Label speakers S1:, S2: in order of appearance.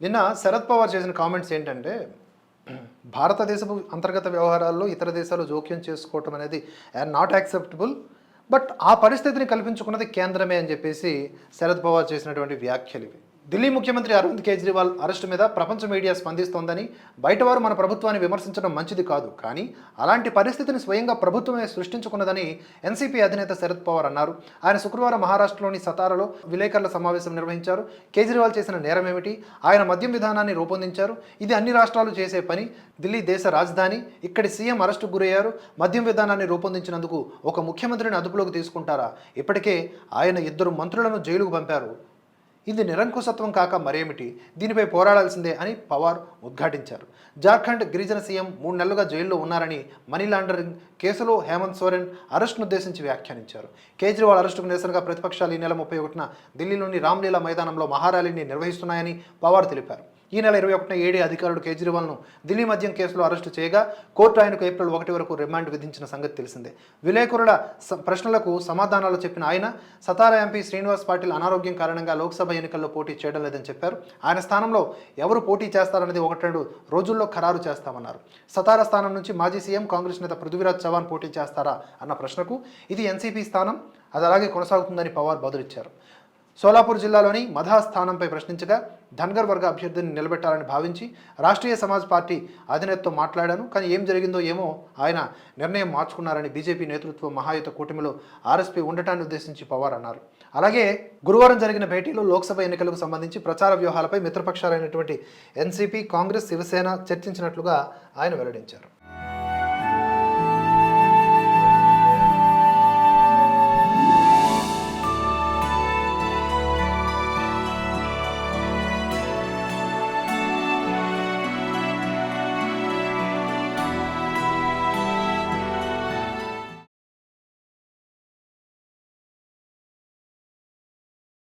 S1: నిన్న శరద్ పవార్ చేసిన కామెంట్స్ ఏంటంటే భారతదేశపు అంతర్గత వ్యవహారాల్లో ఇతర దేశాలు జోక్యం చేసుకోవటం అనేది నాట్ యాక్సెప్టబుల్ బట్ ఆ పరిస్థితిని కల్పించుకున్నది కేంద్రమే అని చెప్పేసి శరద్ పవార్ చేసినటువంటి వ్యాఖ్యలు ఇవి. ఢిల్లీ ముఖ్యమంత్రి అరవింద్ కేజ్రీవాల్ అరెస్టు మీద ప్రపంచ మీడియా స్పందిస్తోందని బయటవారు మన ప్రభుత్వాన్ని విమర్శించడం మంచిది కాదు. కానీ అలాంటి పరిస్థితిని స్వయంగా ప్రభుత్వమే సృష్టించుకున్నదని ఎన్సీపీ అధినేత శరద్ పవార్ అన్నారు. ఆయన శుక్రవారం మహారాష్ట్రలోని సతారాలో విలేకరుల సమావేశం నిర్వహించారు. కేజ్రీవాల్ చేసిన నేరం ఏమిటి ఆయన మద్యం విధానాన్ని రూపొందించారు. ఇది అన్ని రాష్ట్రాలు చేసే పని. ఢిల్లీ దేశ రాజధాని. ఇక్కడి సీఎం అరెస్టుకు గురయ్యారు. మద్యం విధానాన్ని రూపొందించినందుకు ఒక ముఖ్యమంత్రిని అదుపులోకి తీసుకుంటారా? ఇప్పటికే ఆయన ఇద్దరు మంత్రులను జైలుకు పంపారు. ఇది నిరంకుశత్వం కాక మరేమిటి? దీనిపై పోరాడాల్సిందే అని పవార్ ఉద్ఘాటించారు. జార్ఖండ్ గిరిజన సీఎం మూడు నెలలుగా జైల్లో ఉన్నారని మనీ లాండరింగ్ కేసులో హేమంత్ సోరెన్ అరెస్టును ఉద్దేశించి వ్యాఖ్యానించారు. కేజ్రీవాల్ అరెస్టుకు నిరసనగా ప్రతిపక్షాలు ఈ నెల ముప్పై ఒకటిన ఢిల్లీలోని రామ్లీలా మైదానంలో మహారాలీని నిర్వహిస్తున్నాయని పవార్ తెలిపారు. ఈ నెల ఇరవై ఒకటిన ఏడీ అధికారులు కేజ్రీవాల్ను ఢిల్లీ మద్యం కేసులో అరెస్టు చేయగా కోర్టు ఆయనకు ఏప్రిల్ ఒకటి వరకు రిమాండ్ విధించిన సంగతి తెలిసిందే. విలేకరుల స- ప్రశ్నలకు సమాధానాలు చెప్పిన ఆయన సతారా ఎంపీ శ్రీనివాస్ పాటిల్ అనారోగ్యం కారణంగా లోక్సభ ఎన్నికల్లో పోటీ చేయడం లేదని చెప్పారు. ఆయన స్థానంలో ఎవరు పోటీ చేస్తారనేది ఒకటి రెండు రోజుల్లో ఖరారు చేస్తామన్నారు. సతారా స్థానం నుంచి మాజీ సీఎం కాంగ్రెస్ నేత పృథ్వీరాజ్ చవాన్ పోటీ చేస్తారా అన్న ప్రశ్నకు ఇది ఎన్సీపీ స్థానం అది అలాగే కొనసాగుతుందని పవార్ బదులిచ్చారు. సోలాపూర్ జిల్లాలోని మధా స్థానంపై ప్రశ్నించగా ధన్గర్ వర్గ అభ్యర్థిని నిలబెట్టాలని భావించి రాష్ట్రీయ సమాజ్ పార్టీ అధినేతతో మాట్లాడాను. కానీ ఏం జరిగిందో ఏమో ఆయన నిర్ణయం మార్చుకున్నారని బీజేపీ నేతృత్వ మహాయుత కూటమిలో ఆర్ఎస్పీ ఉండటాన్ని ఉద్దేశించి పవార్ అన్నారు. అలాగే గురువారం జరిగిన భేటీలో లోక్సభ ఎన్నికలకు సంబంధించి ప్రచార వ్యూహాలపై మిత్రపక్షాలైనటువంటి ఎన్సీపీ కాంగ్రెస్ శివసేన చర్చించినట్లుగా ఆయన వెల్లడించారు.